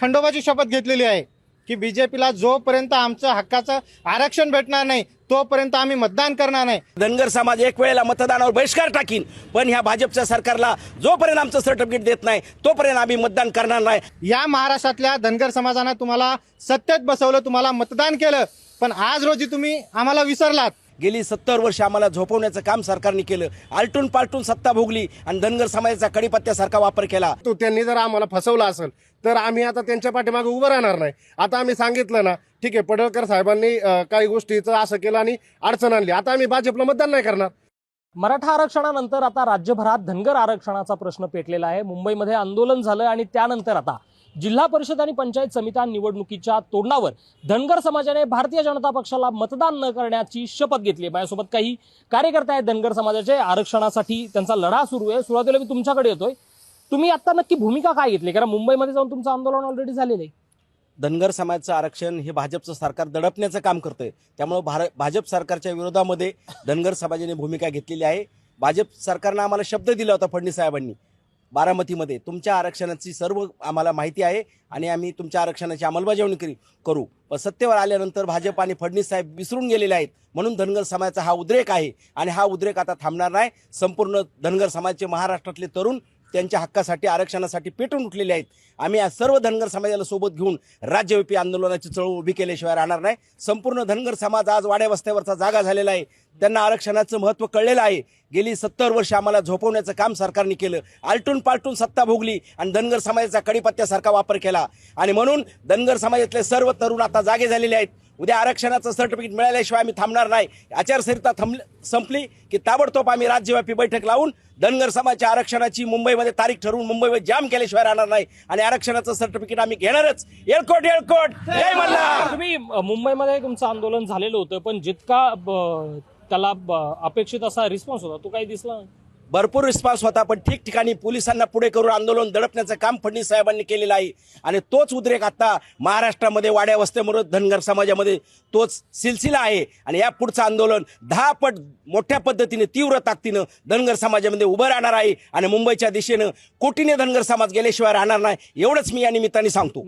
खंडोबाची शपथ घेतलेली आहे की बीजेपीला जोपर्यंत आमचं हक्काचं आरक्षण भेटणार नाही तोपर्यंत आम्ही मतदान करणार नाही. धनगर समाज एक वेळेला मतदानावर बहिष्कार टाकीन पण ह्या भाजपच्या सरकारला जोपर्यंत आमचं सर्टिफिकेट देत नाही तोपर्यंत आम्ही मतदान करणार नाही. या महाराष्ट्रातल्या धनगर समाजानं तुम्हाला सत्तेत बसवलं तुम्हाला मतदान केलं पण आज रोजी तुम्ही आम्हाला विसरलात. गेली सत्तर वर्ष आम्हाला झोपवण्याचं काम सरकारने केलं. आलटून पालटून सत्ता भोगली आणि धनगर समाजाचा कडीपत्त्यासारखा वापर केला. तो त्यांनी जर आम्हाला फसवलं असेल तर आम्ही आता त्यांच्या पाठीमागे उभं राहणार नाही. आता आम्ही सांगितलं ना ठीक आहे पडळकर साहेबांनी काही गोष्टीचं असं केलं आणि अडचण आणली. आता आम्ही भाजपला मतदान नाही करणार. मराठा आरक्षणानंतर आता राज्यभरात धनगर आरक्षणाचा प्रश्न पेटलेला आहे. मुंबईमध्ये आंदोलन झालं आणि त्यानंतर आता जिल्हा परिषद आणि पंचायत समित्या निवडणुकीच्या तोंडावर धनगर समाजाने भारतीय जनता पक्षाला मतदान न करण्याची शपथ घेतली आहे. माझ्यासोबत काही कार्यकर्ते आहेत धनगर समाजाचे. आरक्षणासाठी त्यांचा लढा सुरू आहे. सुरुवातीला मी तुमच्याकडे येतोय. तुम्ही आता नक्की भूमिका काय घेतली? कारण मुंबईमध्ये जाऊन तुमचं आंदोलन ऑलरेडी झालेलं आहे. धनगर समाजाचं आरक्षण हे भाजपचं सरकार दडपण्याचं काम करतंय. त्यामुळे भार भाजप सरकारच्या विरोधामध्ये धनगर समाजाने भूमिका घेतलेली आहे. भाजप सरकारनं आम्हाला शब्द दिला होता फडणवीस साहेबांनी. बारामतीमध्ये. तुमच्या आरक्षणाची सर्व आम्हाला माहिती आहे आणि आम्ही तुमच्या आरक्षणाची अंमलबजावणी करी करू. पण सत्तेवर आल्यानंतर भाजप आणि फडणवीस साहेब विसरून गेलेले आहेत. म्हणून धनगर समाजाचा हा उद्रेक आहे. आणि हा उद्रेक आता थांबणार नाही. संपूर्ण धनगर समाजाचे महाराष्ट्रातले तरुण त्यांच्या हक्कासाठी आरक्षणासाठी पेटून उठलेले आहेत. आम्ही आज सर्व धनगर समाजाला सोबत घेऊन राज्यव्यापी आंदोलनाची चळवळ उभी केल्याशिवाय राहणार नाही. संपूर्ण धनगर समाज आज वाड्या वस्त्यावरचा जागा झालेला आहे. त्यांना आरक्षणाचं महत्त्व कळलेलं आहे. गेली सत्तर वर्ष आम्हाला झोपवण्याचं काम सरकारने केलं. आलटून पालटून सत्ता भोगली आणि धनगर समाजाचा कडीपत्त्यासारखा वापर केला. आणि म्हणून धनगर समाजातले सर्व तरुण आता जागे झालेले आहेत. उद्या आरक्षणाचं सर्टिफिकेट मिळाल्याशिवाय आम्ही थांबणार नाही. आचारसंहिता थांबली संपली की ताबडतोब आम्ही राज्यव्यापी बैठक लावून धनगर समाजाच्या आरक्षणाची मुंबईमध्ये तारीख ठरवून मुंबईमध्ये जाम केल्याशिवाय राहणार नाही आणि आरक्षणाचं सर्टिफिकेट आम्ही घेणारच. एळकोट एळकोट जय मल्हार! तुम्ही मुंबईमध्ये तुमचं आंदोलन झालेलं होतं पण जितका त्याला अपेक्षित असा रिस्पॉन्स होता तो काही दिसला नाही. भरपूर रिस्पॉन्स होता पण ठिकठिकाणी पोलिसांना पुढे करून आंदोलन दडपण्याचं काम फडणवीस साहेबांनी केलेलं आहे. आणि तोच उद्रेक आता महाराष्ट्रामध्ये वाड्या वस्त्यामुळे धनगर समाजामध्ये तोच सिलसिला आहे. आणि या पुढचं आंदोलन दहा पट मोठ्या पद्धतीने तीव्र ताकदीनं धनगर समाजामध्ये उभं राहणार आहे. आणि मुंबईच्या दिशेनं कोटीने धनगर समाज गेल्याशिवाय राहणार नाही. एवढंच मी या निमित्ताने सांगतो.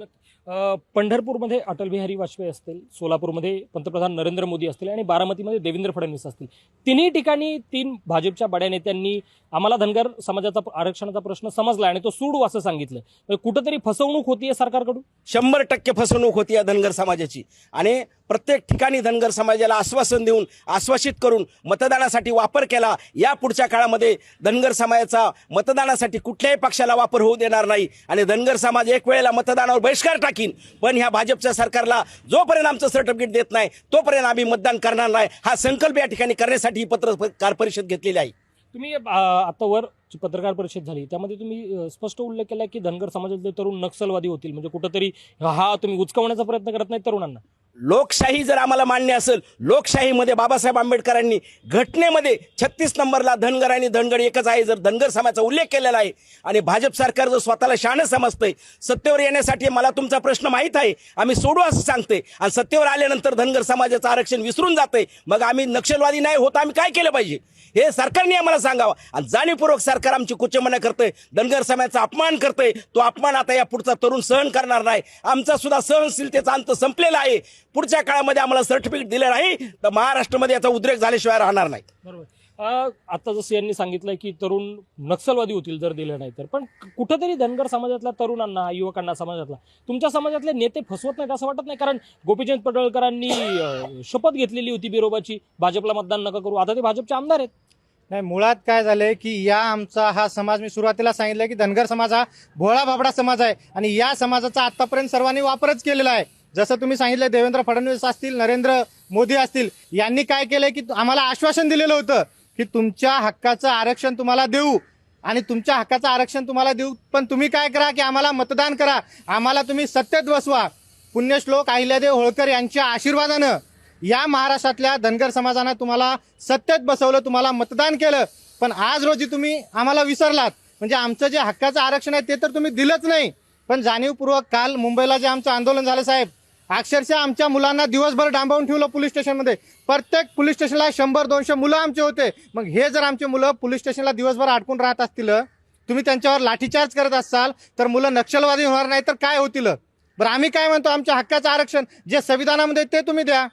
पंढरपूरमध्ये अटल बिहारी वाजपेयी असतील सोलापूरमध्ये पंतप्रधान नरेंद्र मोदी असतील आणि बारामतीमध्ये देवेंद्र फडणवीस असतील. तिन्ही ठिकाणी तीन भाजपच्या बड्या नेत्यांनी आम्हाला धनगर समाजाचा आरक्षणाचा प्रश्न समजला आणि तो सोडू असं सांगितलं. तर कुठंतरी फसवणूक होतीये सरकारकडून? शंभर टक्के फसवणूक होती या धनगर समाजाची. आणि प्रत्येक ठिकाणी धनगर समाजाला आश्वासन देऊन आश्वासित करून मतदानासाठी वापर केला या पुढच्या काळामध्ये धनगर समाजाचा मतदानासाठी कुठल्याही पक्षाला वापर होऊ देणार नाही. आणि धनगर समाज एक वेळेला मतदानावर बहिष्कार टाकीन. पण ह्या भाजपच्या सरकारला जोपर्यंत आमचं सर्टिफिकेट देत नाही तोपर्यंत आम्ही मतदान करणार नाही. हा संकल्प या ठिकाणी करण्यासाठी ही पत्रकार परिषद घेतलेली आहे. तुम्ही आता वर पत्रकार परिषद झाली त्यामध्ये तुम्ही स्पष्ट उल्लेख केला की धनगर समाजातले तरुण नक्षलवादी होतील. म्हणजे कुठंतरी हा तुम्ही उचकवण्याचा प्रयत्न करत नाही तरुणांना. लोकशाही जर आम्हाला मान्य असेल लोकशाहीमध्ये बाबासाहेब आंबेडकरांनी घटनेमध्ये छत्तीस नंबरला धनगर आणि धनगर एकच आहे जर धनगर समाजाचा उल्लेख केलेला आहे आणि भाजप सरकार जर स्वतःला शान समजतंय सत्तेवर येण्यासाठी मला तुमचा प्रश्न माहीत आहे आम्ही सोडू असं सांगते आणि सत्तेवर आल्यानंतर धनगर समाजाचं आरक्षण विसरून जाते मग आम्ही नक्षलवादी नाही होत आम्ही काय केलं पाहिजे? हे सरकारने आम्हाला सांगावं आणि जाणीवपूर्वक सरकार आमची कुचमना करतंय धनगर समाजाचा अपमान करतंय तो अपमान आता या पुढचा तरुण सहन करणार नाही आमचा सुद्धा सहनशीलतेचा अंत संपलेला आहे. पुढच्या काळामध्ये आम्हाला सर्टिफिकेट दिलं नाही तर महाराष्ट्रामध्ये याचा उद्रेक झाल्याशिवाय राहणार नाही. बरोबर. अ, आता जसं यांनी सांगितलंय की तरुण नक्षलवादी होतील जर दिलं नाही तर. पण कुठंतरी धनगर समाजातल्या तरुणांना युवकांना समाजातला तुमच्या समाजातले नेते फसवत नाहीत असं वाटत नाही? कारण गोपीचंद पडळकरांनी शपथ घेतलेली होती बिरोबाची भाजपला मतदान नका करू. आता ते भाजपचे आमदार आहेत. नाही मुळात काय झालंय की या आमचा हा समाज मी सुरुवातीला सांगितलं की धनगर समाज हा भोळा भाबडा समाज आहे. आणि या समाजाचा आतापर्यंत सर्वांनी वापरच केलेला आहे. जसं तुम्ही सांगितलं देवेंद्र फडणवीस असतील नरेंद्र मोदी असतील यांनी काय केलंय की आम्हाला आश्वासन दिलेलं होतं की तुमच्या हक्काचं आरक्षण तुम्हाला देऊ. आणि तुमच्या हक्काचं आरक्षण तुम्हाला देऊ. पण तुम्ही काय करा की आम्हाला मतदान करा. आम्हाला तुम्ही सत्तेत बसवा. पुण्यश्लोक अहिल्यादेव होळकर यांच्या आशीर्वादानं या महाराष्ट्रातल्या धनगर समाजानं तुम्हाला सत्तेत बसवलं तुम्हाला मतदान केलं. पण आज रोजी तुम्ही आम्हाला विसरलात. म्हणजे आमचं जे हक्काचं आरक्षण आहे ते तर तुम्ही दिलंच नाही. पण जाणीवपूर्वक काल मुंबईला जे आमचं आंदोलन झालं साहेब अक्षरशः आमच्या मुलांना दिवसभर डांबावून ठेवलं पोलीस स्टेशनमध्ये. प्रत्येक पोलीस स्टेशनला शंभर दोनशे मुलं आमचे होते. मग हे जर आमचे मुलं पोलीस स्टेशनला दिवसभर अडकून राहत असतील तुम्ही त्यांच्यावर लाठीचार्ज करत असाल तर मुलं नक्षलवादी होणार नाही तर काय होतील? बरं आम्ही काय म्हणतो? आमच्या हक्काचं आरक्षण जे संविधानामध्ये ते तुम्ही द्या.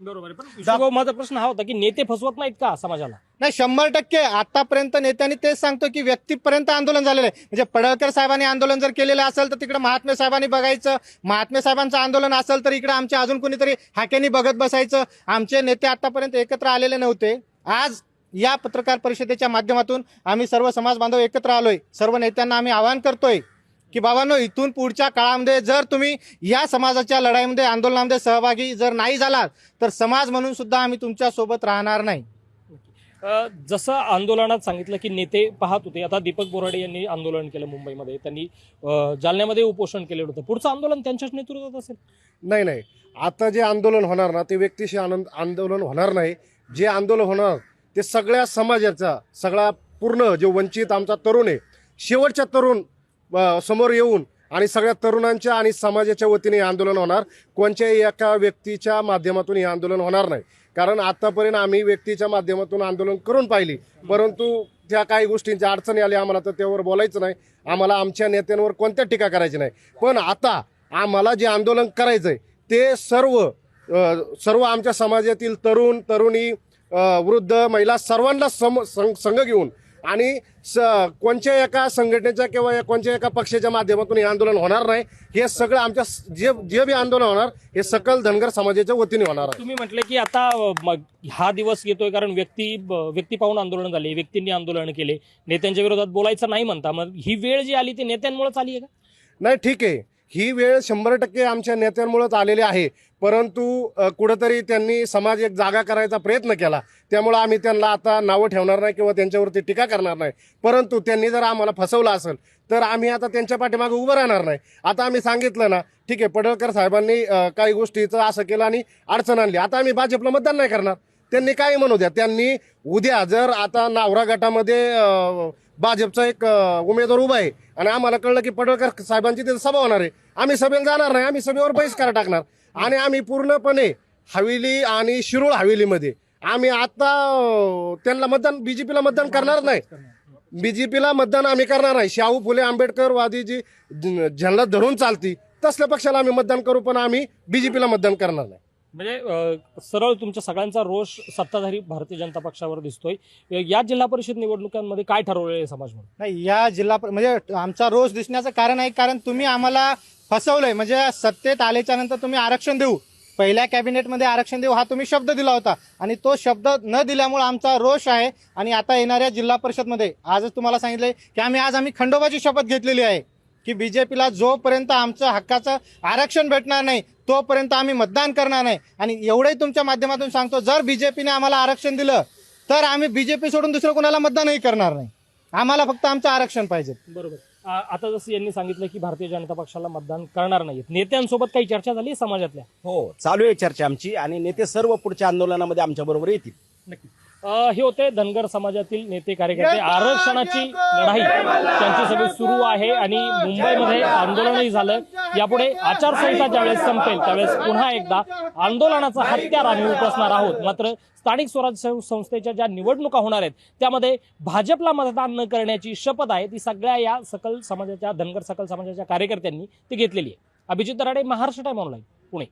बरोबर आहे. पण विष्णुभाऊ, माझा प्रश्न हा होता की नेते फसवत नाहीत का समाजाला? नाही शंभर टक्के. आतापर्यंत नेत्यांनी तेच सांगतो की व्यक्तीपर्यंत आंदोलन झालेलं आहे. म्हणजे पडळकर साहेबांनी आंदोलन जर केलेलं असेल तर तिकडे महात्मे साहेबांनी बघायचं. महात्मे साहेबांचं आंदोलन असेल तर इकडे आमच्या अजून कोणीतरी हाक्यांनी बघत बसायचं. आमचे नेते आतापर्यंत एकत्र आलेले नव्हते. आज या पत्रकार परिषदेच्या माध्यमातून आम्ही सर्व समाज बांधव एकत्र आलोय. सर्व नेत्यांना आम्ही आवाहन करतोय. की बाबांनो इथून पुढच्या काळामध्ये जर तुम्ही या समाजाच्या लढाईमध्ये आंदोलनामध्ये सहभागी जर नाही झालात तर समाज म्हणून सुद्धा आम्ही तुमच्यासोबत राहणार नाही. जसं आंदोलनात सांगितलं की नेते पाहत होते आता दीपक बोराडे यांनी आंदोलन केलं मुंबईमध्ये. त्यांनी जालन्यामध्ये उपोषण केलेलं होतं. पुढचं आंदोलन त्यांच्याच नेतृत्वात असेल? नाही नाही. आता जे आंदोलन होणार ना ते व्यक्तिशी आनंद आंदोलन होणार नाही. जे आंदोलन होणार ते सगळ्या समाजाचा सगळा पूर्ण जे वंचित आमचा तरुण आहे शेवटच्या तरुण समोर येऊन आणि सगळ्या तरुणांच्या आणि समाजाच्या वतीने हे आंदोलन होणार. कोणत्याही एका व्यक्तीच्या माध्यमातून हे आंदोलन होणार नाही. कारण आतापर्यंत आम्ही व्यक्तीच्या माध्यमातून आंदोलन करून पाहिली. परंतु त्या काही गोष्टींच्या अडचणी आल्या आम्हाला तर त्यावर बोलायचं नाही. आम्हाला आमच्या नेत्यांवर कोणत्या टीका करायची नाही. पण आता आम्हाला जे आंदोलन करायचं आहे ते सर्व सर्व आमच्या समाजातील तरुण तरुणी वृद्ध महिला सर्वांना सम संघ घेऊन आणि स कोणत्या एका संघटनेच्या किंवा या कोणत्या एका पक्षाच्या माध्यमातून हे आंदोलन होणार नाही. हे सगळं आमच्या जे जे बी आंदोलन होणार हे सकल धनगर समाजाच्या वतीने होणार आहे. तुम्ही म्हटले की आता हा दिवस येतोय कारण व्यक्ती व्यक्ती पाहून आंदोलन झाले व्यक्तींनी आंदोलन केले. नेत्यांच्या विरोधात बोलायचं नाही म्हणता मग ही वेळ जी आली ती नेत्यांमुळेच आली आहे का? नाही ठीक आहे. ही वेळ शंभर टक्के आमच्या नेत्यांमुळेच आलेली आहे. परंतु कुठंतरी त्यांनी समाज एक जागा करायचा प्रयत्न केला. त्यामुळे आम्ही त्यांना आता नावं ठेवणार नाही किंवा त्यांच्यावरती टीका करणार नाही. परंतु त्यांनी जर आम्हाला फसवलं असेल तर आम्ही आता त्यांच्या पाठीमागे उभं राहणार नाही. आता आम्ही सांगितलं ना ठीक आहे पडळकर साहेबांनी काही गोष्टीचं असं केलं आणि अडचण आणली. आता आम्ही भाजपला मतदान नाही करणार. त्यांनी काही म्हणू द्या? त्यांनी उद्या जर आता नावरा गटामध्ये भाजपचा एक उमेदवार उभा आहे आणि आम्हाला कळलं की पडळकर साहेबांची तिथे सभा होणार आहे. आम्ही सभेला जाणार नाही आम्ही सभेवर बहिष्कार टाकणार. आणि आम्ही पूर्णपणे हवेली आणि शिरूळ हवेलीमध्ये आम्ही आता त्यांना मतदान बीजेपीला मतदान करणार नाही. बीजेपीला मतदान आम्ही करणार नाही. शाहू फुले आंबेडकर वादी जी झेंडा धरून चालती तसल्या पक्षाला आम्ही मतदान करू पण आम्ही बीजेपीला मतदान करणार नाही. म्हणजे सरळ तुमच्या सगळ्यांचा रोष सत्ताधारी भारतीय जनता पक्षावर दिसतोय. या जिल्हा परिषद निवडणुकांमध्ये काय ठरवलेलं आहे समाज म्हणून? नाही या जिल्हा म्हणजे आमचा रोष दिसण्याचं कारण आहे कारण तुम्ही आम्हाला फसवलंय. म्हणजे सत्तेत आल्याच्यानंतर तुम्ही आरक्षण देऊ. पहिल्या कॅबिनेटमध्ये आरक्षण देऊ हा तुम्ही शब्द दिला होता. आणि तो शब्द न दिल्यामुळे आमचा रोष आहे. आणि आता येणाऱ्या जिल्हा परिषदमध्ये आजच तुम्हाला सांगितलंय की आम्ही आज आम्ही खंडोबाची शपथ घेतलेली आहे. की बीजेपीला जोपर्यंत आमचं हक्काचं आरक्षण भेटणार नाही तोपर्यंत आम्ही मतदान करणार नाही. आणि एवढंही तुमच्या माध्यमातून सांगतो जर बीजेपीने आम्हाला आरक्षण दिलं तर आम्ही बीजेपी सोडून दुसरं कोणाला मतदानही करणार नाही. आम्हाला फक्त आमचं आरक्षण पाहिजे. बरोबर. आता जसं यांनी सांगितलं की भारतीय जनता पक्षाला मतदान करणार नाहीत. नेत्यांसोबत काही चर्चा झाली समाजातल्या? हो चालू आहे चर्चा आमची आणि नेते सर्व पुढच्या आंदोलनामध्ये आमच्या बरोबर येतील. नक्की. हे होते धनगर समाजातील नेते कार्यकर्ते. आरक्षणाची लढाई त्यांची सगळी सुरू आहे आणि मुंबईमध्ये आंदोलनही झालं. यापुढे आचारसंहिता ज्यावेळेस संपेल त्यावेळेस पुन्हा एकदा आंदोलनाचा हत्यार आम्ही उपसणार आहोत. मात्र स्थानिक स्वराज्य संस्थेच्या ज्या निवडणुका होणार आहेत त्यामध्ये भाजपला मतदान न करण्याची शपथ आहे ती सगळ्या या सकल समाजाच्या धनगर सकल समाजाच्या कार्यकर्त्यांनी ती घेतलेली आहे. Abhijit Darade Maharashtra time online Pune.